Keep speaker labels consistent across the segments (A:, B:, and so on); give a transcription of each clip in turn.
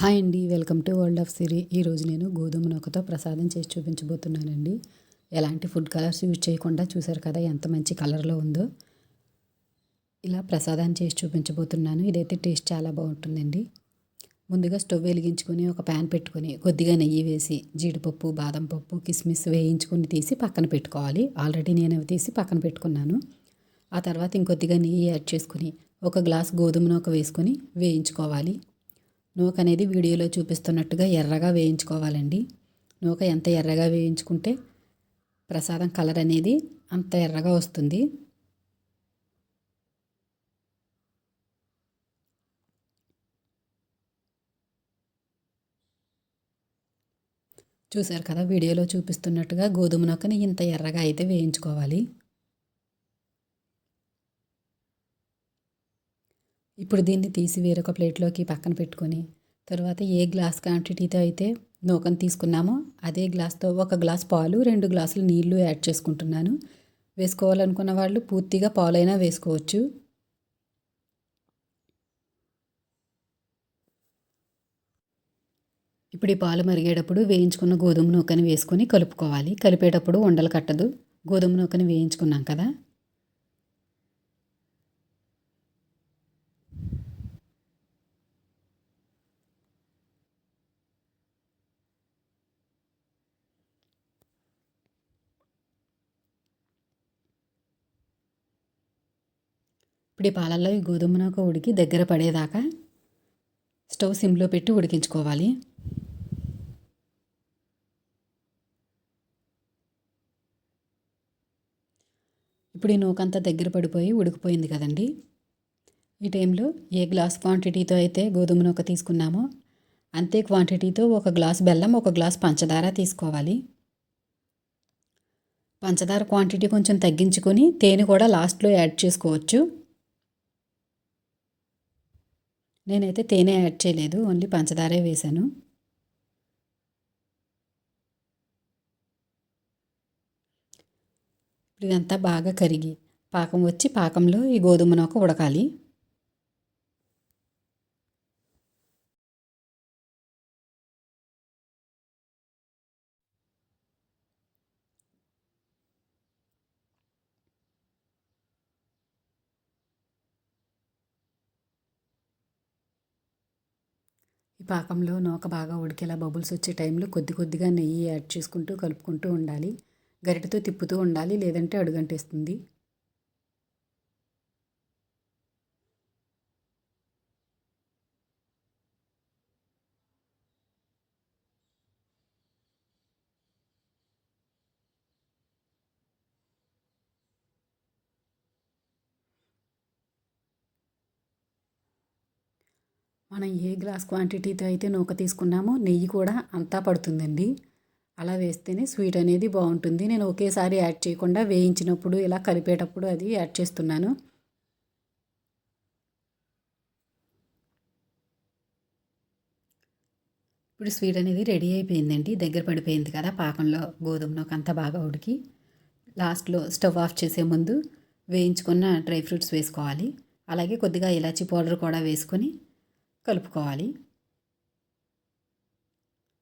A: Hi అండి welcome to world of Siri. ఈరోజు నేను గోధుమ నూకతో ప్రసాదం చేసి చూపించబోతున్నానండి. ఎలాంటి ఫుడ్ కలర్స్ యూజ్ చేయకుండా చూసారు కదా ఎంత మంచి కలర్లో ఉందో. ఇలా ప్రసాదాన్ని చేసి చూపించబోతున్నాను. ఇదైతే టేస్ట్ చాలా బాగుంటుందండి. ముందుగా స్టవ్ వెలిగించుకొని ఒక ప్యాన్ పెట్టుకొని కొద్దిగా నెయ్యి వేసి జీడిపప్పు బాదం పప్పు కిస్మిస్ వేయించుకొని తీసి పక్కన పెట్టుకోవాలి. ఆల్రెడీ నేను అవి తీసి పక్కన పెట్టుకున్నాను. ఆ తర్వాత ఇంకొద్దిగా నెయ్యి యాడ్ చేసుకుని ఒక గ్లాస్ గోధుమ నూక వేసుకొని వేయించుకోవాలి. నూక అనేది వీడియోలో చూపిస్తున్నట్టుగా ఎర్రగా వేయించుకోవాలండి. నూక ఎంత ఎర్రగా వేయించుకుంటే ప్రసాదం కలర్ అనేది అంత ఎర్రగా వస్తుంది. చూశారు కదా వీడియోలో చూపిస్తున్నట్టుగా గోధుమ నూకని ఇంత ఎర్రగా అయితే వేయించుకోవాలి. ఇప్పుడు దీన్ని తీసి వేరొక ప్లేట్లోకి పక్కన పెట్టుకొని తర్వాత ఏ గ్లాస్ క్వాంటిటీతో అయితే నూకను తీసుకున్నామో అదే గ్లాస్తో ఒక గ్లాస్ పాలు రెండు గ్లాసులు నీళ్ళు యాడ్ చేసుకుంటున్నాను. వేసుకోవాలనుకున్న వాళ్ళు పూర్తిగా పాలైనా వేసుకోవచ్చు. ఇప్పుడు ఈ పాలు మరిగేటప్పుడు వేయించుకున్న గోధుమ నూకని వేసుకొని కలుపుకోవాలి. కలిపేటప్పుడు ఉండలు కట్టదు. గోధుమ నూకని వేయించుకున్నాం కదా. ఇప్పుడు ఈ పాలల్లో ఈ గోధుమ నూక ఉడికి దగ్గర పడేదాకా స్టవ్ సిమ్లో పెట్టి ఉడికించుకోవాలి. ఇప్పుడు ఈ నూకంతా దగ్గర పడిపోయి ఉడికిపోయింది కదండి. ఈ టైంలో ఏ గ్లాస్ క్వాంటిటీతో అయితే గోధుమ నూక తీసుకున్నామో అంతే క్వాంటిటీతో ఒక గ్లాస్ బెల్లం ఒక గ్లాస్ పంచదార తీసుకోవాలి. పంచదార క్వాంటిటీ కొంచెం తగ్గించుకొని తేనె కూడా లాస్ట్లో యాడ్ చేసుకోవచ్చు. నేనైతే తేనె యాడ్ చేయలేదు ఓన్లీ పంచదారే వేశాను. ఇప్పుడు ఇదంతా బాగా కరిగి పాకం వచ్చి పాకంలో ఈ గోధుమ నూక ఉడకాలి. ఈ పాకంలో నూక బాగా ఉడికేలా బబుల్స్ వచ్చే టైంలో కొద్ది కొద్దిగా నెయ్యి యాడ్ చేసుకుంటూ కలుపుకుంటూ ఉండాలి. గరిటతో తిప్పుతూ ఉండాలి లేదంటే అడుగంటేస్తుంది. మనం ఏ గ్లాస్ క్వాంటిటీతో అయితే నూక తీసుకున్నామో నెయ్యి కూడా అంతా పడుతుందండి. అలా వేస్తేనే స్వీట్ అనేది బాగుంటుంది. నేను ఒకేసారి యాడ్ చేయకుండా వేయించినప్పుడు ఇలా కలిపేటప్పుడు అది యాడ్ చేస్తున్నాను. ఇప్పుడు స్వీట్ అనేది రెడీ అయిపోయిందండి. దగ్గర పడిపోయింది కదా పాకంలో గోధుమ అంతా బాగా ఉడికి. లాస్ట్లో స్టవ్ ఆఫ్ చేసే ముందు వేయించుకున్న డ్రై ఫ్రూట్స్ వేసుకోవాలి. అలాగే కొద్దిగా ఇలాచీ పౌడర్ కూడా వేసుకొని కలుపుకోవాలి.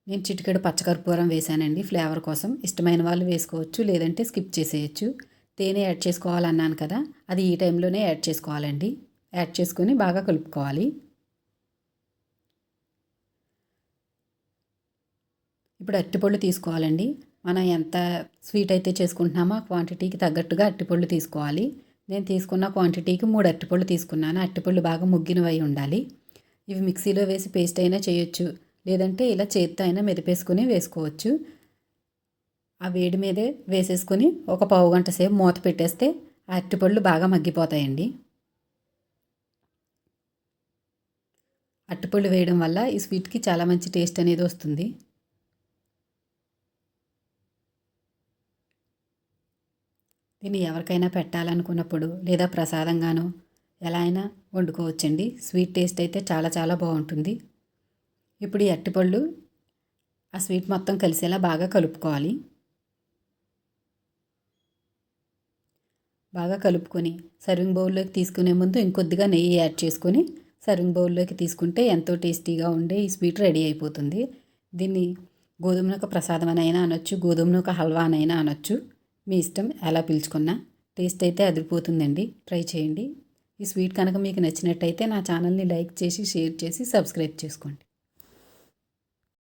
A: నేను చిటికెడు పచ్చకర్పూరం వేసానండి ఫ్లేవర్ కోసం ఇష్టమైన వాళ్ళు వేసుకోవచ్చు లేదంటే స్కిప్ చేసేయచ్చు. తేనె యాడ్ చేసుకోవాలన్నాను కదా అది ఈ టైంలోనే యాడ్ చేసుకోవాలండి. యాడ్ చేసుకొని బాగా కలుపుకోవాలి. ఇప్పుడు అరటిపళ్ళు తీసుకోవాలండి. మనం ఎంత స్వీట్ అయితే చేసుకుంటున్నామో ఆ క్వాంటిటీకి తగ్గట్టుగా అరటిపళ్ళు తీసుకోవాలి. నేను తీసుకున్న క్వాంటిటీకి మూడు అరటిపళ్ళు తీసుకున్నాను. అరటిపళ్ళు బాగా ముగ్గినవై ఉండాలి. ఇవి మిక్సీలో వేసి పేస్ట్ అయినా చేయొచ్చు. లేదంటే ఇలా చేత్తో అయినా మెదిపేసుకుని వేసుకోవచ్చు. ఆ వేడి మీదే వేసేసుకొని ఒక పావు గంట సేపు మూత పెట్టేస్తే అరటిపళ్ళు బాగా మగ్గిపోతాయండి. అరటిపళ్ళు వేయడం వల్ల ఈ స్వీట్కి చాలా మంచి టేస్ట్ అనేది వస్తుంది. దీన్ని ఎవరికైనా పెట్టాలనుకున్నప్పుడు లేదా ప్రసాదంగానో ఎలా అయినా వండుకోవచ్చండి. స్వీట్ టేస్ట్ అయితే చాలా చాలా బాగుంటుంది. ఇప్పుడు ఈ అట్టిపళ్ళు ఆ స్వీట్ మొత్తం కలిసేలా బాగా కలుపుకోవాలి. బాగా కలుపుకొని సర్వింగ్ బౌల్లోకి తీసుకునే ముందు ఇంకొద్దిగా నెయ్యి యాడ్ చేసుకొని సర్వింగ్ బౌల్లోకి తీసుకుంటే ఎంతో టేస్టీగా ఉండే ఈ స్వీట్ రెడీ అయిపోతుంది. దీన్ని గోధుమ నూక ప్రసాదం అనైనా అనొచ్చు గోధుమ నూక హల్వా అనైనా అనొచ్చు. మీ ఇష్టం ఎలా పిలుచుకున్నా టేస్ట్ అయితే అదిరిపోతుందండి. ట్రై చేయండి. ఈ స్వీట్ కనుక మీకు నచ్చినట్టయితే నా ఛానల్ని లైక్ చేసి షేర్ చేసి సబ్స్క్రైబ్ చేసుకోండి.